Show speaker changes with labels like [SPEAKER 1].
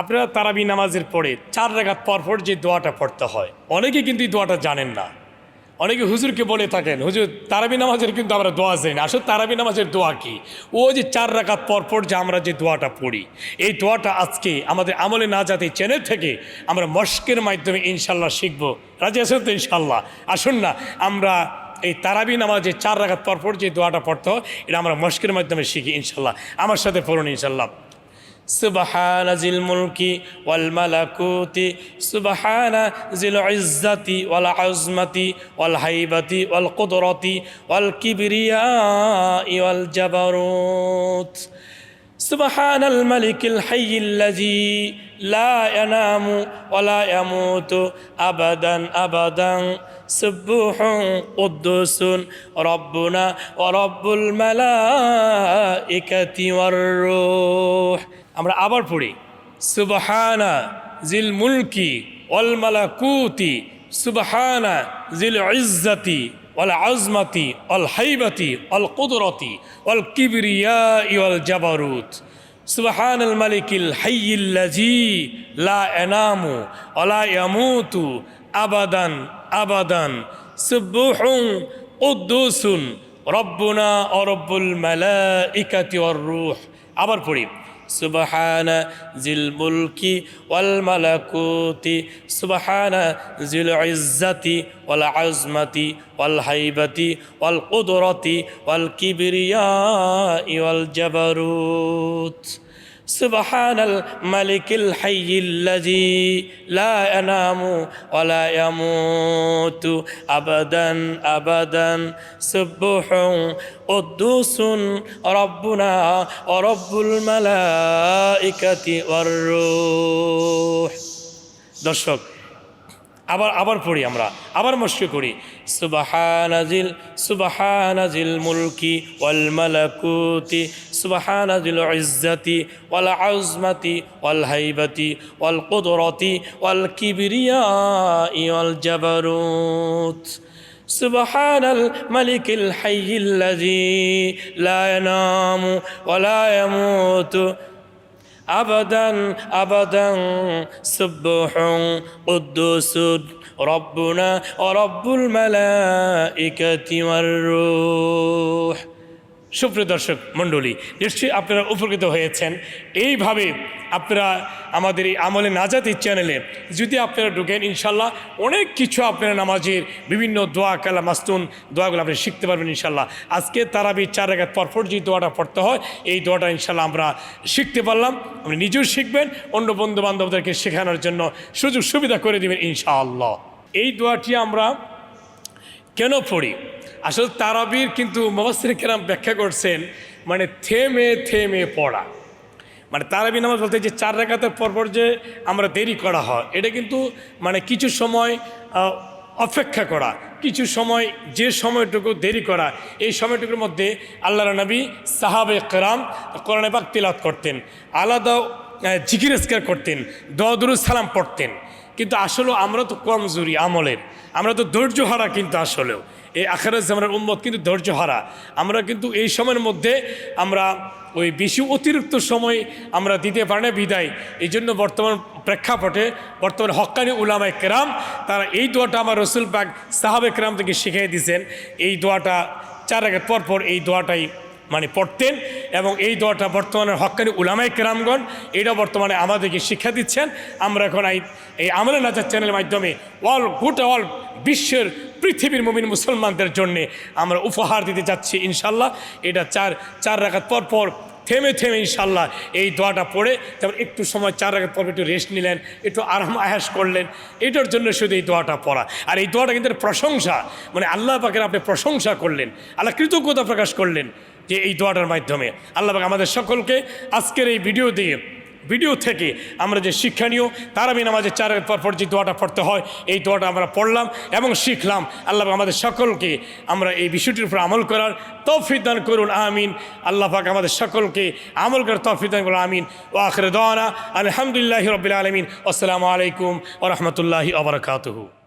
[SPEAKER 1] আপনারা তারাবি নামাজের পরে চার রেখাত পরপর যে দোয়াটা পড়তে হয়, অনেকে কিন্তু এই দোয়াটা জানেন না। অনেকে হুজুরকে বলে থাকেন, হুজুর, তারাবি নামাজের কিন্তু আমরা দোয়া জানি না। আসলে তারাবি নামাজের দোয়া কি? ও যে চার রাকাত পরপর যে আমরা যে দোয়াটা পড়ি, এই দোয়াটা আজকে আমাদের আমলে না যাতে চ্যানেল থেকে আমরা মস্কের মাধ্যমে ইনশাল্লাহ শিখব। রাজি আছেন তো ইনশাল্লাহ? আসুন না, আমরা এই তারাবি নামাজে চার রাকাত পরপর যে দোয়াটা পড়তে হয়, এটা আমরা মস্কের মাধ্যমে শিখি ইনশাল্লাহ। আমার সাথে পড়ুন ইনশাল্লাহ। سبحان ذي الملك والملكوت سبحان ذي العزة والعظمة والهيبة والقدرة والكبرياء والجبروت سبحان الملك الحي الذي لا ينام ولا يموت أبدا أبدا سبوح قدوس ربنا ورب الملائكة والروح আমরা আবার পড়ি সুবহানা জিল মুলকি ওয়াল মালাকুতি সুবহানা জিল ইজ্জাতি ওয়াল আজমাতি অল হাইবাতি অল কুদরতি অল কিবরিয়া ইল জাবারুত সুবহান আল মালিকিল হাইল্লাজি লা এনামু অলা ইয়ামুতু আবাদান আবাদান সুবহুং উদ্দুসুন রব্বুনা অরব্বুল মালাইকাতি অর রুহ আবার পড়ি سبحان ذي الملك والملكوت سبحان ذي العزة والعظمة والهيبة والقدرة والكبرياء والجبروت. سبحان الملك الحي الذي لا ينام ولا يموت أبدا أبدا سبح قدوس ربنا ورب الملائكة والروح দর্শক আবার আবার পড়ি আমরা আবার মস্কে করি সুবাহানাজিল সুবাহানাজিল মুলকি ওয়াল মালাকুতি সুবাহানাজিল ইজ্জাতি ওয়াল আজমাতি ওয়াল হাইবাতি ওয়াল কুদরতি ওয়াল কিবরিয়া ওয়াল জাবারুত سبحان الملك الحي الذي لا ينام ولا يموت أبدا أبدا. سبح قدوس ربنا ورب الملائكة والروح. সুপ্রিয় দর্শক মণ্ডলী, নিশ্চয়ই আপনারা উপকৃত হয়েছেন। এইভাবে আপনারা আমাদের এই আমলে নাজাতির চ্যানেলে যদি আপনারা ঢুকেন, ইনশাল্লাহ অনেক কিছু আপনারা নামাজের বিভিন্ন দোয়া কালা মাস্তুন দোয়াগুলো আপনি শিখতে পারবেন, ইনশাল্লাহ। আজকে তারাবি চার রেখাত পরপর যে দোয়াটা পড়তে হয়, এই দোয়াটা ইনশাল্লাহ আমরা শিখতে পারলাম। আপনি নিজেও শিখবেন, অন্য বন্ধু বান্ধবদেরকে শেখানোর জন্য সুযোগ সুবিধা করে দেবেন, ইনশাআল্লাহ। এই দোয়াটি আমরা কেন পড়ি? আসলে তারাবির কিন্তু মবাসির কেরাম ব্যাখ্যা করছেন মানে থেমে থেমে পড়া। মানে তারাবি নামাজ বলতে যে চার রেখাতের পরপর যে আমরা দেরি করা হয়, এটা কিন্তু মানে কিছু সময় অপেক্ষা করা, কিছু সময় যে সময়টুকু দেরি করা, এই সময়টুকুর মধ্যে আল্লাহ নবী সাহাবে কেরাম কোরআনে পাক তিলাত করতেন, আলাদা জিকির করতেন দদরুল সালাম পড়তেন। কিন্তু আসলেও আমরা তো কমজোরি আমলের। আমরা তো ধৈর্য হারা কিন্তু আসলেও। এই আখারাজ জামানের উম্মত কিন্তু ধৈর্য হারা। আমরা কিন্তু এই সময়ের মধ্যে আমরা ওই বেশি অতিরিক্ত সময় আমরা দিতে পারি না বিদায়। এই জন্য বর্তমান প্রেক্ষাপটে বর্তমান হক্কানি উলামায় কেরাম তারা এই দোয়াটা আমার রসুল পাক সাহাবে কেরাম থেকে শিখিয়ে দিয়েছেন। এই দোয়াটা চার আগে পর পর এই দোয়াটাই মানে পড়তেন এবং এই দোয়াটা বর্তমানে হকানি উলামাই কেরামগণ এটা বর্তমানে আমাদেরকে শিক্ষা দিচ্ছেন। আমরা এখন এই আমলে নাচার চ্যানেলের মাধ্যমে অল, গোটা অল বিশ্বের পৃথিবীর মুমিন মুসলমানদের জন্যে আমরা উপহার দিতে যাচ্ছি ইনশাল্লাহ। এটা চার চার রাখাত পর পর থেমে থেমে ইনশাল্লাহ এই দোয়াটা পড়ে তারপর একটু সময় চার রাখার পর একটু রেস্ট নিলেন, একটু আরাম আয়াস করলেন, এটার জন্য শুধু এই দোয়াটা পড়া। আর এই দোয়াটা কিন্তু প্রশংসা মানে আল্লাহ পাকের আপনি প্রশংসা করলেন, আল্লাহ কৃতজ্ঞতা প্রকাশ করলেন যে এই দোয়াটার মাধ্যমে। আল্লাহ পাক আমাদের সকলকে আজকের এই ভিডিও দিয়ে ভিডিও থেকে আমরা যে শিক্ষা শিক্ষণীয় তারাবি নামাজের চার পর যে দোয়াটা পড়তে হয়, এই দোয়াটা আমরা পড়লাম এবং শিখলাম। আল্লাহ আমাদের সকলকে আমরা এই বিষয়টির উপর আমল করার তৌফিক করুন, আমিন। আল্লাহ পাক আমাদের সকলকে আমল করার তৌফিক দান করুন, আমিন। ও আখরে দানা আলহামদুলিল্লাহ রবিল আলমিন। আসসালামু আলাইকুম ও রহমতুল্লাহি আবরকাতহু